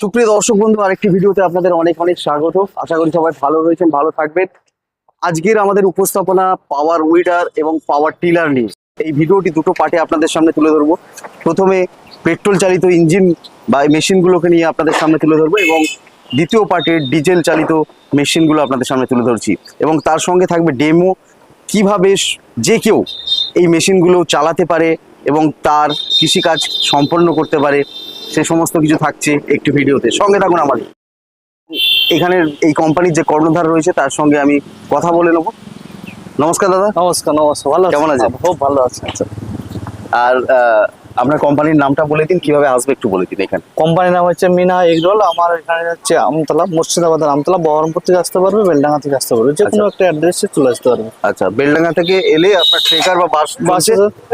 সুপ্রিয় দর্শক বন্ধু, আরেকটি ভিডিওতে আপনাদের অনেক অনেক স্বাগত। আশা করি সবাই ভালো রয়েছেন, ভালো থাকবেন। আজকের আমাদের উপস্থাপনা পাওয়ার উইডার এবং পাওয়ার টিলার নিয়ে। এই ভিডিওটি দুটো পার্টে আপনাদের সামনে তুলে ধরবো। প্রথমে পেট্রোল চালিত ইঞ্জিন বা মেশিনগুলোকে নিয়ে আপনাদের সামনে তুলে ধরবো এবং দ্বিতীয় পার্টে ডিজেল চালিত মেশিনগুলো আপনাদের সামনে তুলে ধরছি। এবং তার সঙ্গে থাকবে ডেমো কীভাবে যে কেউ এই মেশিনগুলো চালাতে পারে এবং তার কৃষিকাজ সম্পন্ন করতে পারে। সে সমস্ত কিছু থাকছে একটি ভিডিওতে। সঙ্গে থাকুন আমাদের। এখানের এই কোম্পানির যে কর্ণধার রয়েছে তার সঙ্গে আমি কথা বলে নেব। নমস্কার দাদা। নমস্কার নমস্কার। ভালো? কেমন আছেন? খুব ভালো আছে। আচ্ছা আর আহ, আপনার কোম্পানির নামটা বলে দিন কীভাবে আসবে একটু বলে দিন এখানে। কোম্পানির নাম হচ্ছে মিনা এগরোল আমার এখানে হচ্ছে আমতলা মুর্শিদাবাদের আমতলা বহরমপুর থেকে আসতে পারবে বেলডাঙ্গা থেকে আসতে পারবে যে কোনো একটা অ্যাড্রেসে চলে আসতে পারবে। আচ্ছা বেলডাঙ্গা থেকে এলে আপনার ট্রেকার বা বাস বাস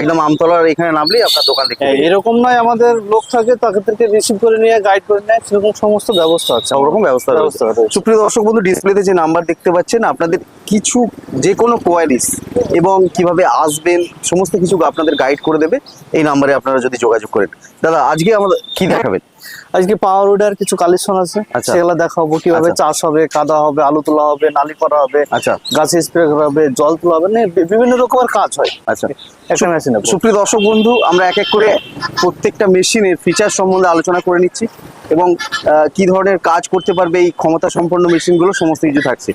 একদম আমতলার এখানে নামলেই আপনার দোকান দেখতে হ্যাঁ, এরকম নয় আমাদের লোক থাকে তাদেরকে রিসিভ করে নিয়ে গাইড করে নেয় সেরকম সমস্ত ব্যবস্থা আছে। ওরকম ব্যবস্থা ব্যবস্থা রয়েছে। সুপ্রিয় দর্শক বন্ধু ডিসপ্লেতে যে নাম্বার দেখতে পাচ্ছেন আপনাদের কিছু যে কোনো কোয়ারিস এবং কীভাবে আসবেন সমস্ত কিছু আপনাদের গাইড করে দেবে এই নাম্বারে আপনারা যদি যোগাযোগ করেন। দাদা আজকে আমাদের কি দেখাবেন? আজকে পাওয়ার উডার কিছু কালেকশন আছে। আচ্ছা। সেগুলো দেখাবো। কীভাবে আচ্ছা। চাষ হবে কাদা হবে আলু তোলা হবে নালি করা হবে আচ্ছা। গাছে স্প্রে করা হবে জল তোলা হবে মানে বিভিন্ন রকমের কাজ হয়। আচ্ছা। একটা মেশিনে সুপ্রিয় দর্শক বন্ধু আমরা এক এক করে প্রত্যেকটা মেশিনের ফিচার সম্বন্ধে আলোচনা করে নিচ্ছি এবং কি ধরনের কাজ করতে পারবে এই ক্ষমতা সম্পন্ন মেশিনগুলো সমস্ত কিছু থাকছে।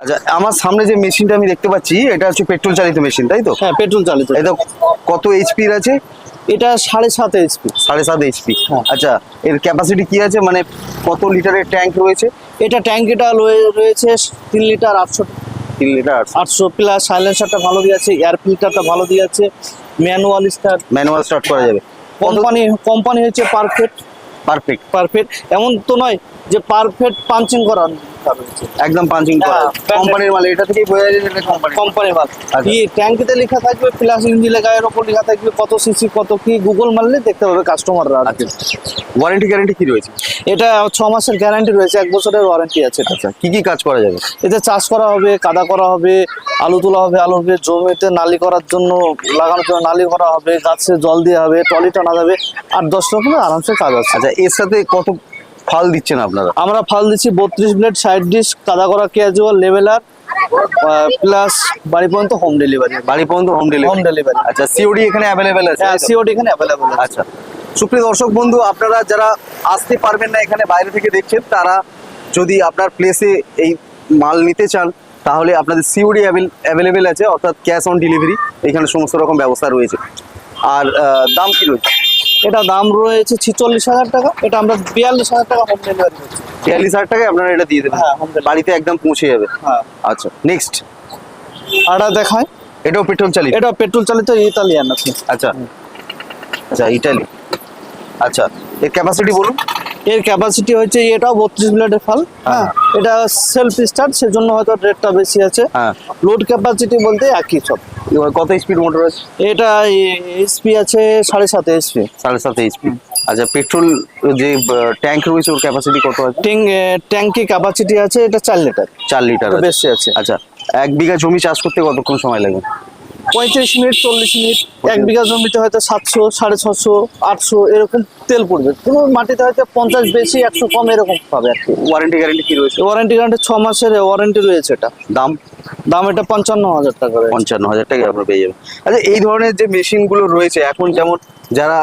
আচ্ছা আমার সামনে যে মেশিনটা আমি দেখতে পাচ্ছি এটা হচ্ছে পেট্রোল চালিত মেশিন তাই তো? হ্যাঁ পেট্রোল চালিত। এটা কত এইচপির আছে? এটা সাড়ে সাত এইচপি সাড়ে সাত এইচপি হ্যাঁ। আচ্ছা এর ক্যাপাসিটি কি আছে? মানে কত লিটারের ট্যাঙ্ক রয়েছে? এটা ট্যাঙ্কিটা রয়ে- রয়েছে তিন লিটার আটশো। তিন লিটার আটশো। প্লাস সাইলেন্সারটা ভালো দিয়েছে এয়ার ফিল্টারটা ভালো দিয়েছে ম্যানুয়াল স্টার্ট ম্যানুয়াল স্টার্ট করা যাবে। কোম্পানি কোম্পানি হচ্ছে পারফেক্ট পারফেক্ট পারফেক্ট এমন তো নয় যে পারফেক্ট পাঞ্চিং করা। রয়েছে একদম পাঞ্চিং করা। হ্যাঁ, কোম্পানির মাল এটা থেকেই বোঝা যায় এটা কোম্পানি কোম্পানি মাল। আচ্ছা। কি ট্যাঙ্কিতে লেখা থাকবে প্লাস ইঞ্জিনের গায়ের ওপর লেখা থাকবে কত সিসি কত কি গুগল মারলে দেখতে পাবে কাস্টমাররা আচ্ছা। ওয়ারেন্টি গ্যারান্টি কি রয়েছে? এটা ছ মাসের গ্যারান্টি রয়েছে এক বছরের ওয়ারেন্টি আছে আচ্ছা কি কি কাজ করা যাবে? এতে চাষ করা হবে কাদা করা হবে আলু তোলা হবে আলু হবে জমিতে নালি করার জন্য লাগানোর জন্য নালি করা হবে গাছে জল দেওয়া হবে টলি টানা যাবে আট দশ রকমের আরামসে কাজ আছে। আচ্ছা এর সাথে কত ফাল দিচ্ছেন আপনারা? আমরা ফাল দিচ্ছি বত্রিশ ব্লেড সাইড ডিশ কাদা করা ক্যাজুয়াল লেভেলার প্লাস বাড়ি পর্যন্ত হোম ডেলিভারি বাড়ি পর্যন্ত হোম হোম ডেলিভারি ডেলিভারি আচ্ছা সিওডি এখানে অ্যাভেলেবেল আছে হ্যাঁ সিওডি এখানে অ্যাভেলেবেল আছে। আচ্ছা। সুপ্রিয় দর্শক বন্ধু আপনারা যারা আসতে পারবেন না এখানে বাইরে থেকে দেখছেন তারা যদি আপনার প্লেসে এই মাল নিতে চান তাহলে আপনাদের সিওডি অ্যাভেলেবেল আছে অর্থাৎ ক্যাশ অন ডেলিভারি এখানে সমস্ত রকম ব্যবস্থা রয়েছে। আর দাম কি রয়েছে? এটা দাম রয়েছে ছিচল্লিশ হাজার টাকা। এটা আমরা বিয়াল্লিশ হাজার টাকা হোম ডেলিভারি করছি। বিয়াল্লিশ হাজার টাকায় আপনারা এটা দিয়ে দেবেন? হ্যাঁ, বাড়িতে একদম পৌঁছে যাবে। হ্যাঁ। আচ্ছা নেক্সট আর এটা দেখায় এটাও পেট্রোল চালিত? এটা পেট্রোল চালিত ইতালিয়ান আছে। আচ্ছা। আচ্ছা ইটালি আচ্ছা এর ক্যাপাসিটি বলুন। এর ক্যাপাসিটি হচ্ছে এটাও বত্রিশ ব্লেডের ফাল। হ্যাঁ। এটা সেলফ স্টার্ট সেজন্য হয়তো রেটটা বেশি আছে। লোড ক্যাপাসিটি বলতে একই সব। কত স্পিড মোটর আছে? এটা এইচপি আছে সাড়ে সাত এইচপি সাড়ে সাত এইচপি আচ্ছা পেট্রোল যে ট্যাঙ্ক রয়েছে ওর ক্যাপাসিটি কত আছে? ট্যাঙ্কি ক্যাপাসিটি আছে এটা চার লিটার চার লিটার বেশি আছে। আচ্ছা এক বিঘা জমি চাষ করতে কতক্ষণ সময় লাগে? পঁয়ত্রিশ মিনিট চল্লিশ মিনিট এক বিঘা জমিতে হয়তো সাতশো সাড়ে ছশো আটশো এরকম তেল পড়বে। কোনো মাটিতে হয়তো পঞ্চাশ বেশি একশো কম এরকম পাবে আর কি। ওয়ারেন্টি গ্যারেন্টি কি রয়েছে? ওয়ারেন্টি গ্যারেন্টি ছ মাসের ওয়ারেন্টি রয়েছে এটা। দাম? দাম এটা পঞ্চান্ন হাজার টাকা পঞ্চান্ন হাজার টাকা আপনার পেয়ে যাবেন। আচ্ছা এই ধরনের যে মেশিনগুলো রয়েছে এখন যেমন যারা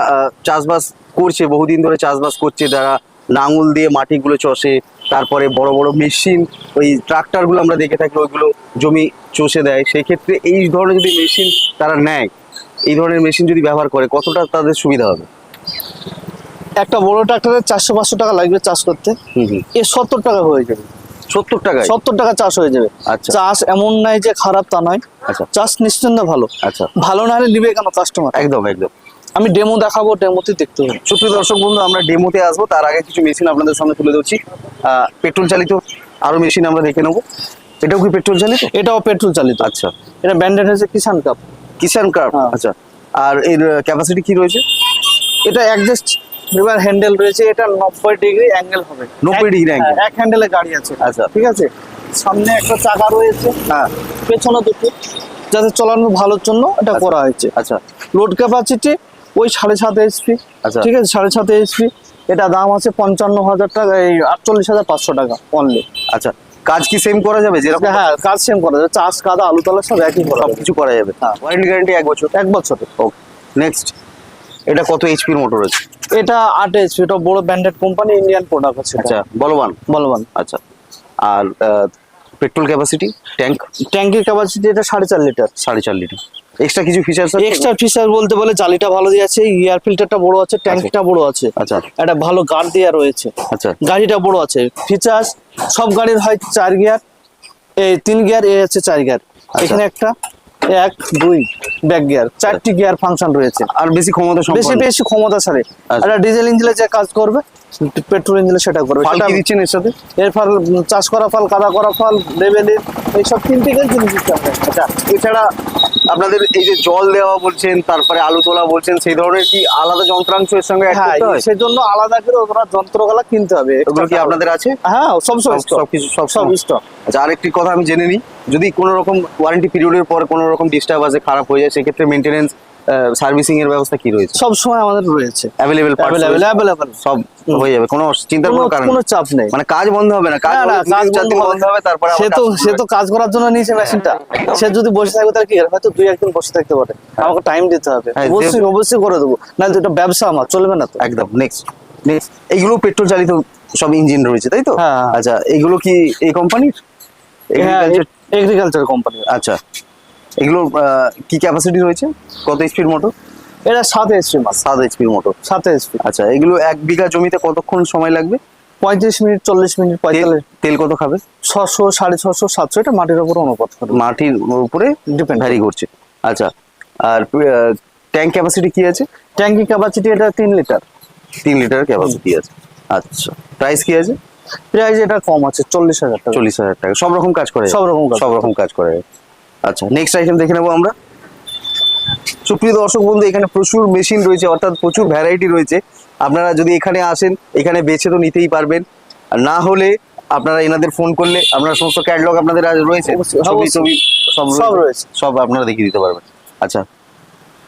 চাষবাস করছে বহুদিন ধরে চাষবাস করছে যারা নাঙল দিয়ে মাটিগুলো চষে তারপরে বড় বড় মেশিন ওই ট্রাক্টরগুলো আমরা দেখে থাকি ওইগুলো জমি চষে দেয়। সেই ক্ষেত্রে এই ধরনের যদি মেশিন তারা নেয় এই ধরনের মেশিন যদি ব্যবহার করে কতটা তাদের সুবিধা হবে? একটা বড় ট্রাক্টরে চারশো পাঁচশো টাকা লাগবে চাষ করতে। এ সত্তর টাকা হয়ে যাবে। সত্তর টাকায়? সত্তর টাকা চাষ হয়ে যাবে। আচ্ছা। চাষ এমন নাই যে খারাপ তা নয়। আচ্ছা। চাষ নিশ্চিন্ত ভালো। আচ্ছা। ভালো না হলে নিবে কেন কাস্টমার একদম একদম। আমি ডেমো দেখাবো ডেমোতে দেখতে হবে। সুপ্রিয় দর্শক বন্ধু আমরা ডেমোতে আসব। তার আগে কিছু মেশিন আপনাদের সামনে তুলে ধরছি। পেট্রোল চালিত আরও মেশিন আমরা দেখে নেব। এটাও কি পেট্রোল চালিত? এটাও পেট্রোল চালিত। আচ্ছা। এটা ব্যান্ডেড হয়েছে কিষান কাপ কিষান কাপ। আচ্ছা। আর এর ক্যাপাসিটি কি রয়েছে? এটা অ্যাডজাস্ট এবার হ্যান্ডেল রয়েছে এটা নব্বই ডিগ্রি অ্যাঙ্গেল হবে। 90 degree angle? হ্যাঁ, এক হ্যান্ডেলে গাড়ি আছে। আচ্ছা। ঠিক আছে? সামনে একটা চাকা রয়েছে। হ্যাঁ। পেছনে দুটো। যাতে চলানো ভালোর জন্য এটা করা হয়েছে। আচ্ছা। লোড ক্যাপাসিটি ওই সাড়ে সাত এইচপি আচ্ছা। ঠিক আছে সাড়ে সাত এইচপি এটা দাম আছে পঞ্চান্ন হাজার টাকা এই আটচল্লিশ হাজার পাঁচশো টাকা অনলি আচ্ছা কাজ কি সেম করা যাবে যেরকম? হ্যাঁ কাজ সেম করা যাবে চাষ কাদা আলু তলা সব একই করা কিছু করা যাবে। হ্যাঁ। ওয়ারেন্টি গ্যারান্টি এক বছর? এক বছরে। ওকে নেক্সট এটা কত এইচপির মোটর আছে? এটা আট এইচপি এটা বড় ব্র্যান্ডেড কোম্পানি ইন্ডিয়ান প্রোডাক্ট আছে আচ্ছা বলবান? বলবান। আচ্ছা আর পেট্রোল ক্যাপাসিটি ট্যাঙ্ক ট্যাঙ্কের ক্যাপাসিটি এটা সাড়ে চার লিটার। সাড়ে চার লিটার। এক্সট্রা কিছু ফিচার্স আছে? এক্সট্রা ফিচার বলতে বলে জালিটা ভালো দিয়ে আছে এয়ার ফিল্টারটা বড় আছে ট্যাঙ্কিটা বড় আছে। আচ্ছা। একটা ভালো গার্ড দেওয়া রয়েছে। আচ্ছা। গাড়িটা বড় আছে। ফিচার্স সব গাড়ির হয় চার গিয়ার এই তিন গিয়ার এ আছে চার গিয়ার এখানে একটা এক দুই ব্যাক গিয়ার চারটি গিয়ার ফাংশন রয়েছে। আর বেশি ক্ষমতা বেশি বেশি ক্ষমতা সারে আচ্ছা। একটা ডিজেল ইঞ্জিনে যে কাজ করবে পেট্রোল ইঞ্জিনে সেটা করবে। সেটা দিচ্ছেন এর সাথে? এর ফল চাষ করা ফল কাদা করা ফল লেভেলের এইসব তিনটে জিনিস দিচ্ছে আমরা আচ্ছা। এছাড়া আপনাদের এই যে জল দেওয়া বলছেন তারপরে আলু তোলা বলছেন সেই ধরনের কি আলাদা যন্ত্রাংশ এর সঙ্গে হ্যাঁ সেজন্য আলাদা করে ওরা যন্ত্রগুলা কিনতে হবে ওগুলো কি আপনাদের আছে? হ্যাঁ সব সব সব- সবকিছু সব সব স্টক আচ্ছা আরেকটি কথা আমি জেনে নিই। যদি কোনো রকম ওয়ারেন্টি পিরিয়ডের পর কোনো রকম ডিস্টার্ব আছে খারাপ হয়ে যায় সেক্ষেত্রে মেনটেনেন্স সার্ভিসিং এর ব্যবস্থা কি রয়েছে? সব সময় আমাদের রয়েছে। অ্যাভেলেবেল অ্যাভেলেবেল অ্যাভেলেবেল সব হয়ে যাবে কোনো চিন্তার কোনো কারণ কোনো চাপ নেই। মানে কাজ বন্ধ হবে না কাজ কাজ বন্ধ হবে। তারপরে সে তো সে তো কাজ করার জন্য নিয়েছে মেশিনটা। সে যদি বসে থাকবে তাহলে কি হবে? হয়তো দুই একদিন বসে থাকতে পারে। আমাকে টাইম দিতে হবে। হ্যাঁ, অবশ্যই অবশ্যই করে দেবো। না এটা ব্যবসা আমার চলবে না তো। একদম নেক্সট নেক্সট এইগুলো পেট্রোল চালিত সব ইঞ্জিন রয়েছে তাই তো? হ্যাঁ, হ্যাঁ। আচ্ছা এইগুলো কি এই কোম্পানির হ্যাঁ এগ্রিকালচার কোম্পানি আচ্ছা। এগুলো আহ, কি ক্যাপাসিটি রয়েছে? কত এইচপির মোটর এটা সাত এসপি মাস সাত এইচপির মোটর সাত এসপি আচ্ছা এগুলো এক বিঘা জমিতে কতক্ষণ সময় লাগবে? পঁয়ত্রিশ মিনিট চল্লিশ মিনিট তেল পঁয়তাল্লিশ তেল কত খাবে? ছশো সাড়ে ছশো সাতশো এটা মাটির উপর অনুপাত করে মাটির উপরে Depend ভ্যারি করছে। আচ্ছা আর ট্যাঙ্ক ক্যাপাসিটি কি আছে? ট্যাঙ্কি ক্যাপাসিটি এটা তিন লিটার তিন লিটার ক্যাপাসিটি আছে। আচ্ছা প্রাইস কি আছে? প্রাইস এটা কম আছে চল্লিশ হাজার টাকা। চল্লিশ হাজার টাকা। সব রকম কাজ করে। সব রকম সব রকম কাজ করে। আচ্ছা নেক্সট আইটেম দেখে নেব আমরা। সুপ্রিয় দর্শক বন্ধু এখানে প্রচুর মেশিন রয়েছে অর্থাৎ প্রচুর ভ্যারাইটি রয়েছে। আপনারা যদি এখানে আসেন এখানে বেছে তো নিতেই পারবেন। আর না হলে আপনারা এনাদের ফোন করলে আপনারা সমস্ত ক্যাটলগ আপনাদের আজ রয়েছে। ছবি ছবি সব সব রয়েছে। সব আপনারা দেখিয়ে দিতে পারবেন। আচ্ছা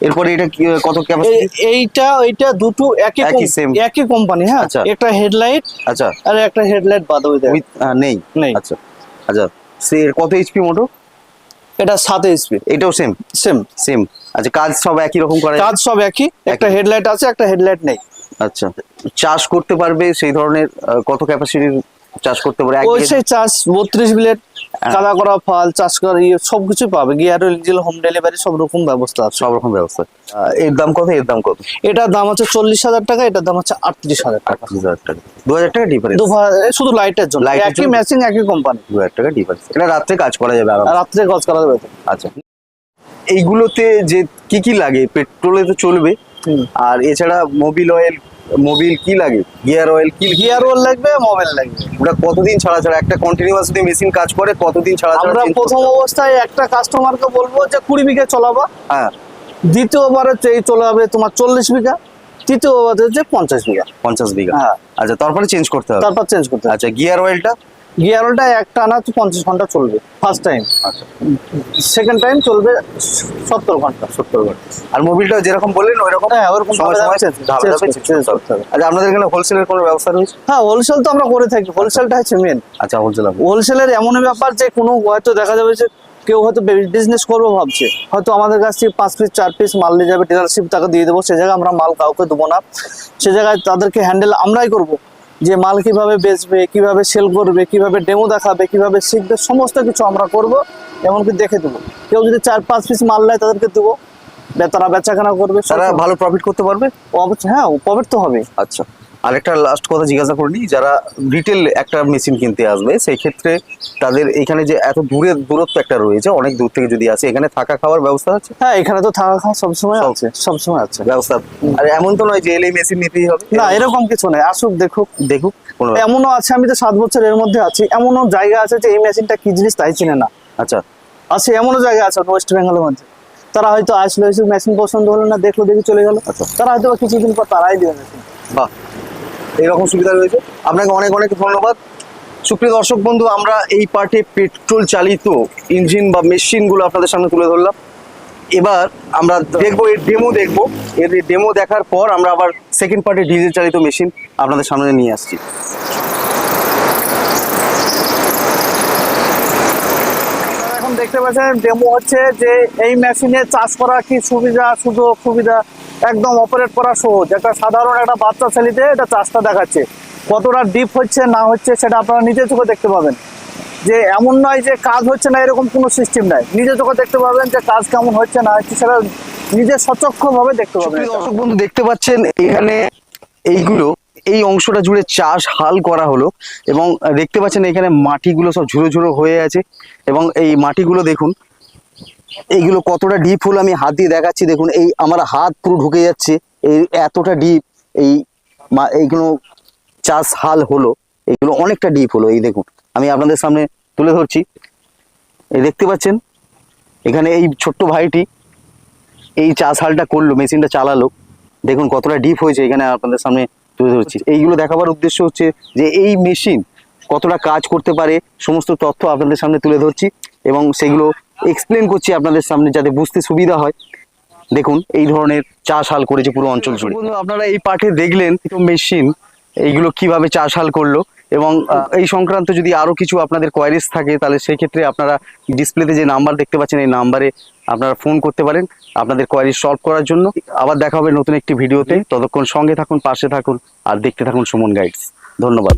এরপরে এটা কত ক্যাপাসিটি এইটা এইটা দুটো একই একই same। একই কোম্পানি হ্যাঁ? আচ্ছা। একটা হেডলাইট আচ্ছা। আর একটা হেডলাইট বাদ হয়ে যায়। নেই। নেই। আচ্ছা। আচ্ছা সে কত এইচপি মোটর এটা সাথে স্পিড এটাও সেম সেম সেম আচ্ছা কাজ সব একই রকম করা? কাজ সব একই। একটা হেডলাইট আছে একটা হেডলাইট নেই। আচ্ছা। চাষ করতে পারবে সেই ধরনের কত ক্যাপাসিটির চাষ করতে পারে? ওই সেই চাষ বত্রিশ বিলেট কাদা করা ফল চাষ করা ইয়ে সবকিছু পাবে। গিয়ার ইঞ্জিল হোম ডেলিভারি সব রকম ব্যবস্থা আছে। সব রকম ব্যবস্থা। এর দাম কত? এর দাম কত? এটার দাম হচ্ছে চল্লিশ হাজার টাকা এটার দাম হচ্ছে আটত্রিশ হাজার টাকা। আটত্রিশ হাজার টাকা। দু হাজার টাকা ডিফারেন্স দু শুধু লাইটের জন্য। একই? ম্যাচিং একই কোম্পানি দু হাজার টাকা ডিফারেন্স এটা রাত্রে কাজ করা যাবে রাত্রে কাজ করা যাবে। আচ্ছা। এইগুলোতে যে কি কি লাগে? পেট্রোলে তো চলবে। আর এছাড়া মোবিল অয়েল মোবিল কি লাগে? গিয়ার অয়েল কি গিয়ার অয়েল লাগবে মোবাইল লাগবে। ওটা কতদিন ছাড়া ছাড়া? একটা কন্টিনিউয়াসলি মেশিন কাজ করে কতদিন ছাড়া ছাড়া আমরা প্রথম অবস্থায় একটা কাস্টমারকে বলব যে কুড়ি বিঘা চলাবা। হ্যাঁ। দ্বিতীয়বারে এই চলে হবে তোমার চল্লিশ বিঘা তৃতীয়বারে যে পঞ্চাশ বিঘা। পঞ্চাশ বিঘা। হ্যাঁ। আচ্ছা তারপরে চেঞ্জ করতে হবে। তারপর চেঞ্জ করতে হবে। আচ্ছা গিয়ার অয়েলটা গিয়ার ওয়ালটা একটা না তো পঞ্চাশ ঘণ্টা চলবে ফার্স্ট টাইম আচ্ছা। সেকেন্ড টাইম চলবে সত্তর ঘণ্টা। সত্তর ঘণ্টা। আর মোবিলটা যেরকম বললেন ওই রকম হ্যাঁ ওরকম। আচ্ছা আপনাদের এখানে হোলসেলের কোনো ব্যবস্থা রয়েছে? হ্যাঁ হোলসেল তো আমরা করে থাকি। হোলসেলটা হচ্ছে মেন আচ্ছা হোলসেল হোলসেলের এমনই ব্যাপার যে কোনো হয়তো দেখা যাবে যে কেউ হয়তো বিজনেস করব ভাবছে। হয়তো আমাদের কাছ থেকে পাঁচ পিস চার পিস মাল নিয়ে যাবে ডিলারশিপ টাকা দিয়ে দেবো সে জায়গায় আমরা মাল কাউকে দেবো না। সে জায়গায় তাদেরকে হ্যান্ডেল আমরাই করব। যে মাল কীভাবে বেচবে কীভাবে সেল করবে কীভাবে ডেমো দেখাবে কীভাবে শিখবে সমস্ত কিছু আমরা করব এমনকি দেখে দেবো। কেউ যদি চার পাঁচ পিস মাল নেয় তাদেরকে দেবো। তারা বেচাকেনা করবে তারা ভালো প্রফিট করতে পারবে? হ্যাঁ প্রফিট তো হবে। আচ্ছা। আরেকটা লাস্ট কথা জিজ্ঞাসা করে নিই যারা রিটেল একটা মেশিন কিনতে আসবে সেই ক্ষেত্রে তাদের এখানে যে এত দূরে দূরত্ব একটা রয়েছে অনেক দূর থেকে যদি আসে এখানে থাকা খাওয়ার ব্যবস্থা আছে? হ্যাঁ এখানে তো থাকা খাওয়া সবসময় আছে সবসময় আছে। ব্যবস্থা। আর এমন তো নয় যে এলেই মেশিন নিতেই হবে? না এরকম কিছু নয় আসুক দেখুক। দেখুক এমনও আছে আমি তো সাত বছর এর মধ্যে আছি এমনও জায়গা আছে যে এই মেশিনটা কি জিনিস তাই চিনে না। আচ্ছা। আছে এমনও জায়গা আছে ওয়েস্ট বেঙ্গলের মধ্যে। তারা হয়তো আসলো মেশিন পছন্দ হলো না দেখল দেখে চলে গেল। আচ্ছা। তারা হয়তো কিছুদিন পর তারাই দিবে মেশিন বাহ। এইরকম সুবিধা রয়েছে। আপনাকে অনেক অনেক ধন্যবাদ। সুপ্রিয় দর্শক বন্ধু, আমরা এই পার্টে পেট্রোল চালিত ইঞ্জিন বা মেশিনগুলো আপনাদের সামনে তুলে ধরলাম। এবার আমরা দেখব, এর ডেমো দেখব। এর ডেমো দেখার পর আমরা আবার সেকেন্ড পার্টে ডিজেল চালিত মেশিন আপনাদের সামনে নিয়ে আসছি। এখন দেখতে পাচ্ছেন ডেমো হচ্ছে যে এই মেশিনে চাষ করা কি সুবিধা, সুযোগ, সুবিধা? একদম অপারেট করা সহজ। একটা সাধারণ একটা বাচ্চা ছেলেতে এটা চাষটা দেখাচ্ছে। কতটা ডিপ হচ্ছে না হচ্ছে সেটা আপনারা নিজের চোখে দেখতে পাবেন। যে এমন নয় যে কাজ হচ্ছে না এরকম কোনো সিস্টেম নাই। নিজের চোখে দেখতে পাবেন যে কাজ কেমন হচ্ছে না হচ্ছে সেটা নিজের সচক্ষভাবে দেখতে পাবেন দর্শক বন্ধু দেখতে পাচ্ছেন এখানে এইগুলো এই অংশটা জুড়ে চাষ হাল করা হলো এবং দেখতে পাচ্ছেন এখানে মাটিগুলো সব ঝুড়ো ঝুড়ো হয়ে আছে এবং এই মাটিগুলো দেখুন এইগুলো কতটা ডিপ হলো আমি হাত দিয়ে দেখাচ্ছি, দেখুন, এই আমার হাত পুরো ঢুকে যাচ্ছে, এই এতটা ডিপ এই এইগুলো চাষ হাল হলো, এইগুলো অনেকটা ডিপ হলো এই দেখুন, আমি আপনাদের সামনে তুলে ধরছি, এই দেখতে পাচ্ছেন, এখানে এই ছোট্ট ভাইটি এই চাষ হালটা করল, মেশিনটা চালালো, দেখুন কতটা ডিপ হয়েছে, এখানে আপনাদের সামনে তুলে ধরছি, এইগুলো দেখাবার উদ্দেশ্য হচ্ছে যে এই মেশিন কতটা কাজ করতে পারে, সমস্ত তথ্য আপনাদের সামনে তুলে ধরছি, এবং সেগুলো এক্সপ্লেন করছি আপনাদের সামনে যাতে বুঝতে সুবিধা হয়। দেখুন, এই ধরনের চাষ হাল করেছে পুরো অঞ্চল জুড়ে। আপনারা এই পাঠে দেখলেন মেশিন এইগুলো কীভাবে চাষ হাল করল এবং এই সংক্রান্ত যদি আরও কিছু আপনাদের কোয়ারিজ থাকে, তাহলে সেই ক্ষেত্রে আপনারা ডিসপ্লেতে যে নাম্বার দেখতে পাচ্ছেন, এই নাম্বারে আপনারা ফোন করতে পারেন আপনাদের কোয়ারিজ সলভ করার জন্য। আবার দেখা হবে নতুন একটি ভিডিওতে ততক্ষণ সঙ্গে থাকুন, পাশে থাকুন, আর দেখতে থাকুন সুমন গাইডস ধন্যবাদ।